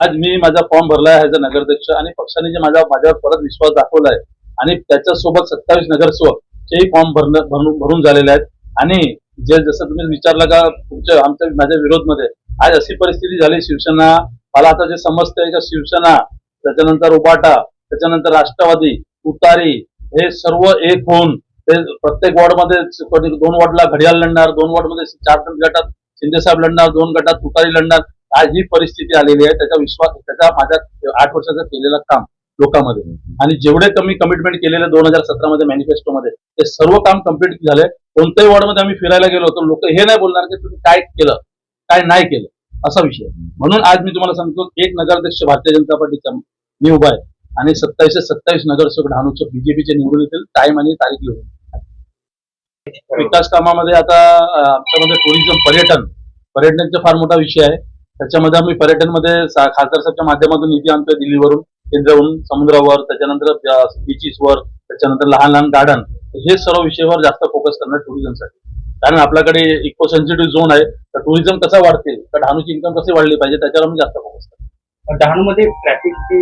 आज मी माझा फॉर्म भरला आहे ॲज अ नगराध्यक्ष आणि पक्षाने जे माझा माझ्यावर परत विश्वास दाखवला आहे आणि त्याच्यासोबत सत्तावीस नगरसेवक तेही फॉर्म भरणं भरून भरून झालेले आहेत. आणि जे जसं तुम्ही विचारलं का तुमच्या आमच्या माझ्या विरोधमध्ये आज अशी परिस्थिती झाली शिवसेना मला आता जे समजतंय का शिवसेना त्याच्यानंतर उपाटा त्याच्यानंतर राष्ट्रवादी उतारी हे सर्व एक होऊन ते प्रत्येक वॉर्डमध्ये दोन वॉर्डला घडियाल लढणार दोन वॉर्डमध्ये चार गटात शिंदे साहेब लढणार दोन गटात तुतारी लढणार. आज जी परिस्थिती आलेली आहे त्याचा विश्वास त्याचा माझ्या आठ वर्षाचं केलेलं काम लोकांमध्ये. आणि जेवढे कमी कमिटमेंट केलेलं दोन हजार सतरा मध्ये मध्ये ते सर्व काम कंप्लीट झाले. कोणत्याही वॉर्डमध्ये आम्ही फिरायला गेलो होतो लोक हे नाही बोलणार की तुम्ही काय केलं काय नाही केलं असा विषय म्हणून आज मी तुम्हाला सांगतो एक नगराध्यक्ष भारतीय जनता पार्टीचा मी उभा आहे. आणि सत्तावीसशे सत्तावीस नगरसेवक डहाणूचे बीजेपीचे निवडून येतील टाइम आणि तारीख लिहून. विकास कामामध्ये आता आमच्यामध्ये टुरिझम पर्यटन पर्यटनचा फार मोठा विषय आहे. त्याच्यामध्ये आम्ही पर्यटनमध्ये खासदार साहेबच्या माध्यमातून निधी आणतोय दिल्लीवरून केंद्रावरून समुद्रावर त्याच्यानंतर बीचीसवर त्याच्यानंतर लहान लहान गार्डन हे सर्व विषयावर जास्त फोकस करणार टुरिझमसाठी कारण आपल्याकडे इको सेन्सिटिव्ह झोन आहे तर टुरिझम कसा वाढतील तर डहाणूची इन्कम कशी वाढली पाहिजे त्याच्यावर आम्ही जास्त फोकस करतो डहाणूमध्ये ट्रॅफिकची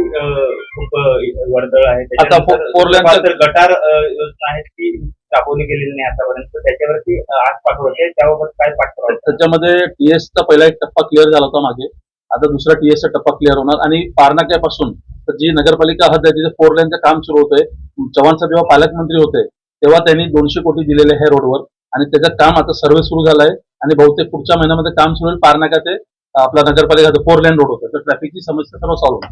खूप वर्दळ आहे. आता फोर तर गटार अं, योजना आहे ती राबवली गेलेली नाही आतापर्यंत. त्याच्यावरती आज पाठवते त्याबाबत काय पाठवा त्याच्यामध्ये टीएसचा पहिला एक टप्पा क्लिअर झाला होता मागे. आता दुसरा टीएसचा टप्पा क्लिअर होणार. आणि पारनाक्यापासून जी नगरपालिका हद्द आहे तिथे फोर लेनचं काम सुरू होतंय. चव्हाण साहेब जेव्हा पालकमंत्री होते तेव्हा त्यांनी दोनशे कोटी दिलेले आहे रोडवर आणि त्याचं काम आता सर्वे सुरू झालंय. आणि बहुतेक पुढच्या महिन्यामध्ये काम सुरू होईल पारनाका ते आपला नगरपालिका फोर लेन रोड होतं. तर ट्रॅफिकची समस्या सर्व सॉल्व्ह